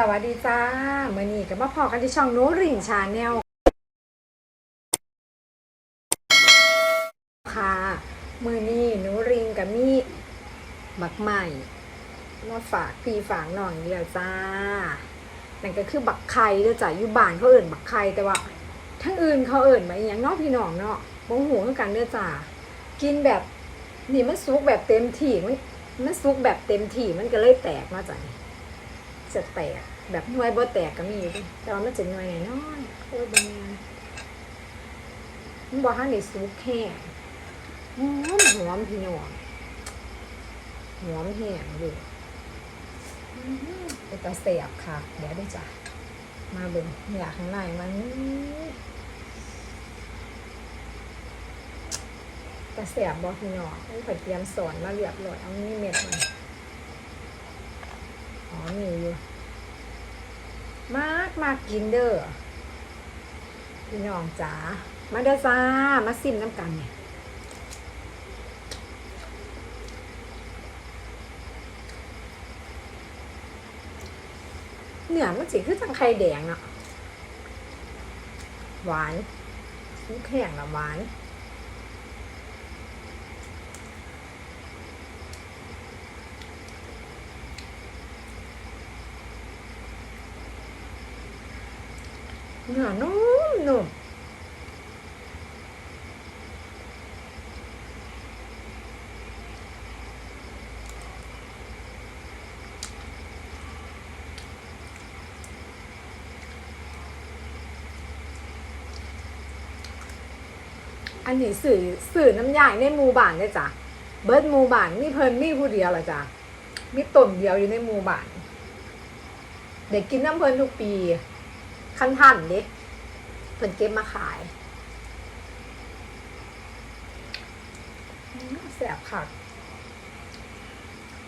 สวัสดีจ้าเมื่อนี้ก็มาพอกันที่ช่องโนริงชาแนลค่ะมื่อนี้หนูริงกับมีบักใหม่มาฝากพี่ฝากน้องอีกแล้วจ้านั่นก็คือบักไข่เด้อจ้ะอยู่บ้านเขาเอิ่นบักไข่แต่ว่าทั้งอื่นเขาเอิ่นมาอย่างนอกพี่น้องเนาะบ่หูคือกันเด้อจ้ากินแบบนี่มันสุกแบบเต็มที่มันมันสุกแบบเต็มที่มันก็เลยแตกมาจ้ะนี่ จะแตกแบบหน่วยบ่แตกก็มีอยู่แต่ว่ามันจะหน่วยน้อยโอ้ยบางงานมันบ่ทันได้สุกแห้งหอมหอมพี่น้องหอมแห้งเลยเป็นตาเสียบค่ะ เดี๋ยวด้วยจ้ะมาเบิ่งเนื้อข้างในมันตาเสียบบ่พี่น้องนี่ข่อยเตรียมสอนมาเรียบร้อยเอานี่เม็ดมัน อ๋อมีอยู่ มากกินเด้อพี่น้องจ๋ามาเด้อจ้ามาซิมน้ำกันเนี่ยเนื้อมันสิคือจังไข่แดงเนาะหวานซุปแข็งละหวาน เนื้อนุ่มนุ่มอันนี้สื่อสื่อน้ำยายในหมู่บ้านเลยจ้ะ เบิร์ดหมู่บ้านมีเพิ่นมีผู้เดียวเหรอจ้ะมีต้นเดียวอยู่ในหมู่บ้านเด็กกินน้ำเพิ่นทุกปี ขั้นทันเด็กเพิ่นเก็บมาขายแสบคัก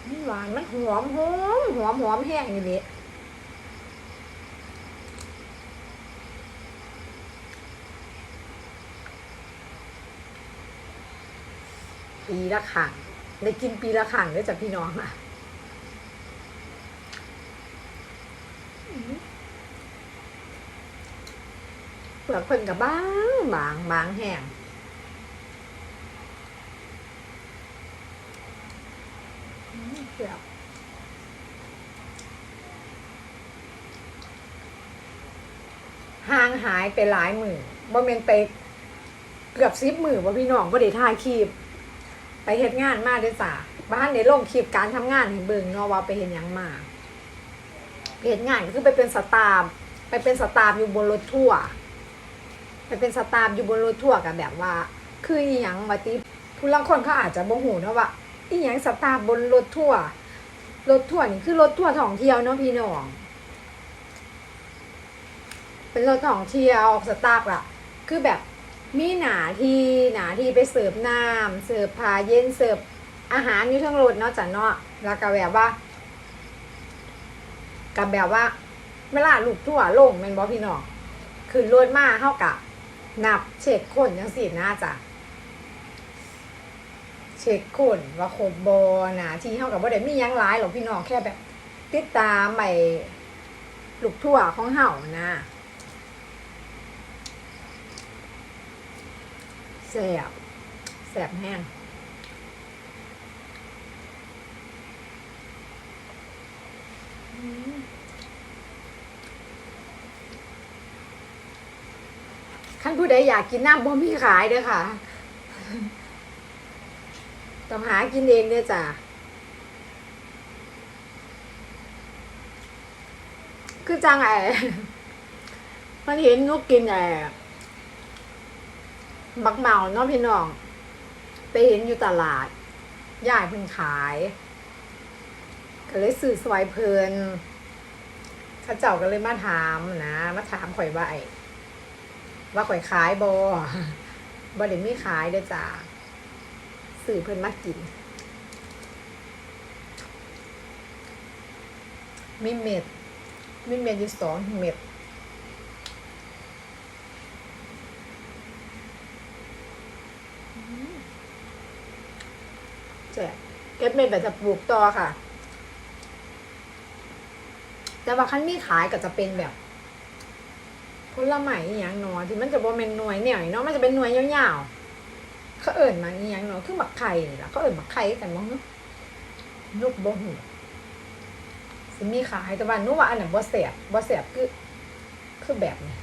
มันหวานมันหอมหอมหอมหอมแห้งอยู่นี่ปีละครั้งได้กินปีละครั้งด้จ้ะพี่น้องอะ ปลือกเพิ่นกับบางบางบางแห้งเปลือกห่างหายไปหลายมือบ่เมนไปเกือบซิบมือว่าพี่น้องบ่ได้ถ่ายคลิปไปเฮ็ดงานมาด้อจ้ะบ้านในโลงคลิปการทำงานให้เบิ่งเนาะว่าไปเฮ็ดหยังมาเฮ็ดงานก็คือไปเป็นสตาฟไปเป็นสตาฟอยู่บนรถทัวร์ ไปเป็นสตาฟอยู่บนรถทัวร์กับแบบว่า คืออีหยังว่าติผู้ลางคนเขาอาจจะบ่หูเนาะว่าอีหยังสตาฟบนรถทัวร์รถทัวร์นี่คือรถทัวร์ท่องเที่ยวเนาะพี่น้อง เป็นรถท่องเที่ยวสตาฟอะคือแบบมีหนาที่หนาที่ไปเสิร์ฟน้ำเสิร์ฟพาเย็นเสิร์ฟอาหารอยู่ทั้งรถเนาะจ้ะเนาะแล้วก็แบบว่า กับแบบว่าเวลาลูกทั่วร์ลงแม่นบ่พี่น้องขึ้นรถมาเฮากะ นับเช็คคนจังสิน่าจะเช็คคนว่าครบบอนะที่เท่ากับว่าเดี๋ยวมียังร้ายหรอกพี่น้องแค่แบบ ติดตามไปลูกทั่วของเห่านะแสบแสบแห้งอืม ขั้นผู้ใดอยากกินน้ำบ่มีขายเด้อค่ะ ต้องหากินเองเด้อจ้ะคือจังไอ้มันเห็นนุกกินไอ้บักเมาเนาะพี่น้อง ไปเห็นอยู่ตลาดยายเพิ่งขาย ก็เลยซื้อสวายเพลินเข้าเจ้าก็เลยมาถามนะ มาถามข่อยว่าไอ้ ว่าข่อยขายบอบอเดี๋ยวไม่ขายเด้อจ้าสื่อเพิ่นมากิน มีเม็ด มีเม็ดอยู่สองเม็ดแจกเก็บเม็ดแบบจะปลูกต่อค่ะ แต่ว่าคันมีขายก็จะเป็นแบบ ผลไม้อีหยังเนาะที่มันจะบ่แม่นหน่วยเนวนี้เนาะมันจะเป็นหน่วยยาวๆเขาเอิ่นมาอีหยังเนาะคือบักไข่นี่ล่ะเขาเอิ่นบักไข่กันบ่ฮึนุกบ่ฮู้สิมีขายแต่ว่าหนูว่าอันนั้นบ่แซ่บบ่แซ่บคือคือแบบนี้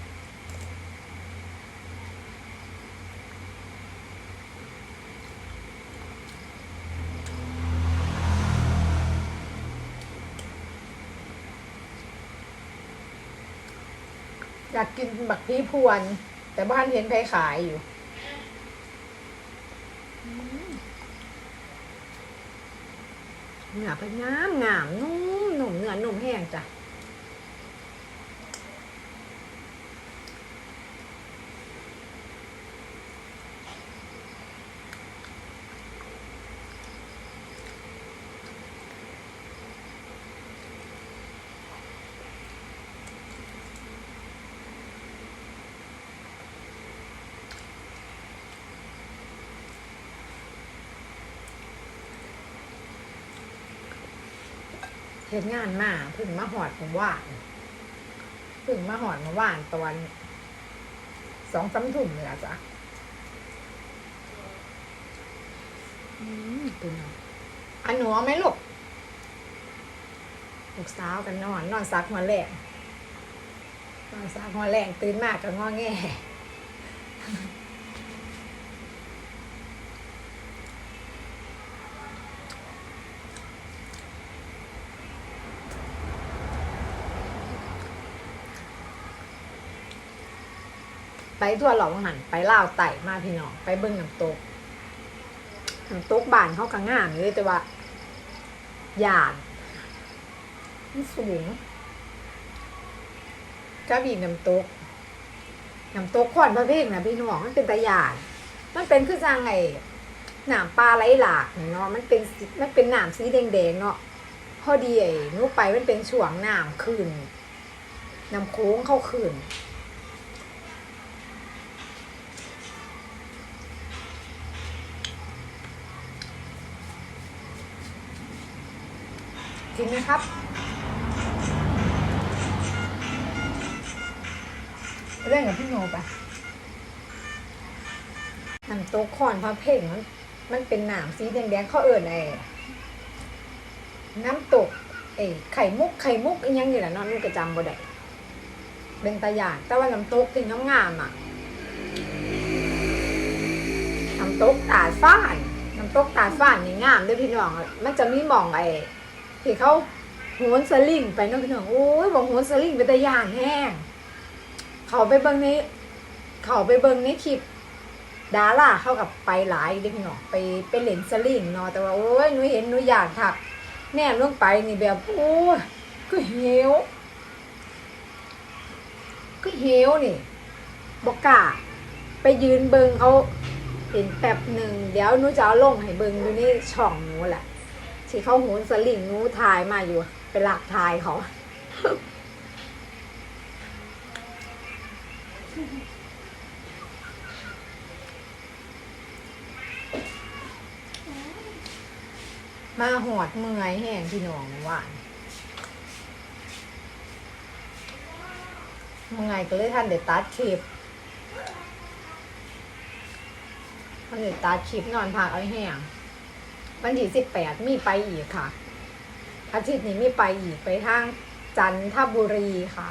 อยากกินบักพีพวน แต่บ้านเห็นใครขายอยู่เนื้อเป็นงามงามนุ่มหนุ่มเนื้อนุ่มแห้งจ้ะ ฮ็ดงานมาเพึ่งมาหอดผมว่านเพึ่งมาหอดมาว่านตะวันสองสามทุ่มเลยอะจ้ะอืมเป็นไงอันหนูเอาไหมลูกลูกสาวกันนอน นอนซักหัวแรงนอนซักหัวแรงตื่นมากก็งอแง ทั่วหลอกหันไปล่าวไต่มาพี่น้องไปเบิ้งน้ำตกน้ำตกบานเขากังงามเลยแต่ว่าหยาดมันสูงก็บีกน้ำตกน้ำตกขอนพระเพ่งนะพี่น้องมันเป็นตะหยาดมันเป็นคือจังไงหนามปลาไหลหลากเนาะมันเป็นมันเป็นหนามสีแดงๆเนาะพอดีไอ้นูไปมันเป็นช่วงหนามคืนน้ำโค้งเข้าคืน จริงไหมครับเรื่องกับพี่โนปะน้ำโต๊ะคอนพระเพ่งมันมันเป็นหนามสีแดงๆเขาเอิ่นไอ้น้ำตกไอ้ไข่มุกไข่มุกอีหยังอยู่แหละนอนลูกกระจำบ่ได้เป็นตาหยาดแต่ว่าน้ำตกที่น้ำงามอะน้ำตกตาดฟ้านน้ำตกตาดฟ้านนี่งามด้วยพี่น้อง มันจะมีหมองไอ้ ที่เขาโหนสลิงไปน้องพี่น้องโอ้ยบอกโหนสลิงเป็นตะยานแห้งเขาไปเบิ้งนี้เขาไปเบิ้งในคลิปดาราเข้ากับไปหลายเด้อพี่น้องไปไปเล่นสลิงเนาะแต่ว่าโอ้ยหนูเห็นหนูอยากถัก แนมลงไปนี่แบบโอ้ยก็เหี่ยวก็เหี่ยวนี่บอกกล้าไปยืนเบิงเขาเห็นแป๊บหนึ่งเดี๋ยวหนูจะเอาลงให้เบิงอยู่นี่ช่องหนูแหละ ที่เขาโหนสลิงนูถ่ายมาอยู่ เป็นหลักถ่ายเขามาหอดเมื่อยแห้งพี่น้องหวานเมื่อยก็เลยท่านเด็ดตัดคลิปท่านเด็ดตัดคลิปนอนพักเอาแห้ง วันที่สิบแปดมีไปอีกค่ะ อาทิตย์นี้มีไปอีกไปทางจันทบุรีค่ะ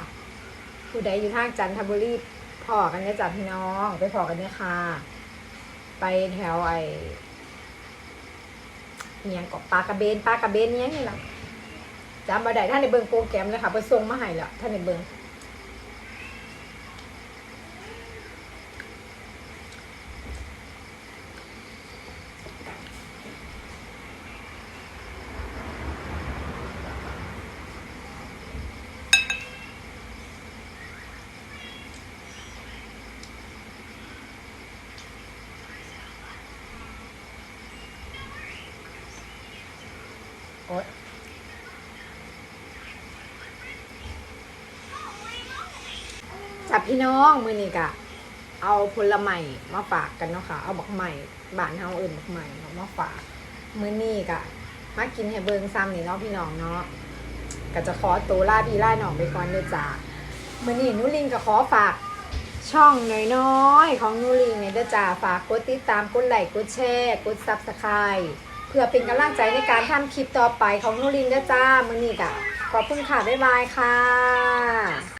ผู้ใดอยู่ทางจันทบุรีพอกันเนี่ยจ้ะพี่น้องไปพอกันเนี่ยค่ะไปแถวไอเนี่ยก็ปลากระเบนปลากระเบนเนี้ยนี่แหละจำมาได้ท่านในเบิงโปรแกรมเลยค่ะไปส่งมาให้แล้วท่านในเบิง โอ๊ยจับพี่น้องมือนี่กะ เอาผลไม้มาฝากกันเนาะค่ะ เอาบักใหม่บ้านเฮาเอิ่นบักใหม่มาฝากมือนี่กะมากินให้เบิงซ้ำนี่เนาะพี่น้องเนาะก็จะขอตัวล่าพี่ล่าหน้องไปก่อนเด้อจ้ามื้อนี้นุลินก็ขอฝากช่องน้อยๆของนูลินเนี่ยเด้อจ้าฝากกดติดตามกดไลค์กดแชร์กด Subscribe เพื่อเป็นกำลังใจในการทำคลิปต่อไปของนุรินด้จ้ามือนี้กะขอบคุณค่ะ บ๊ายบายค่ะ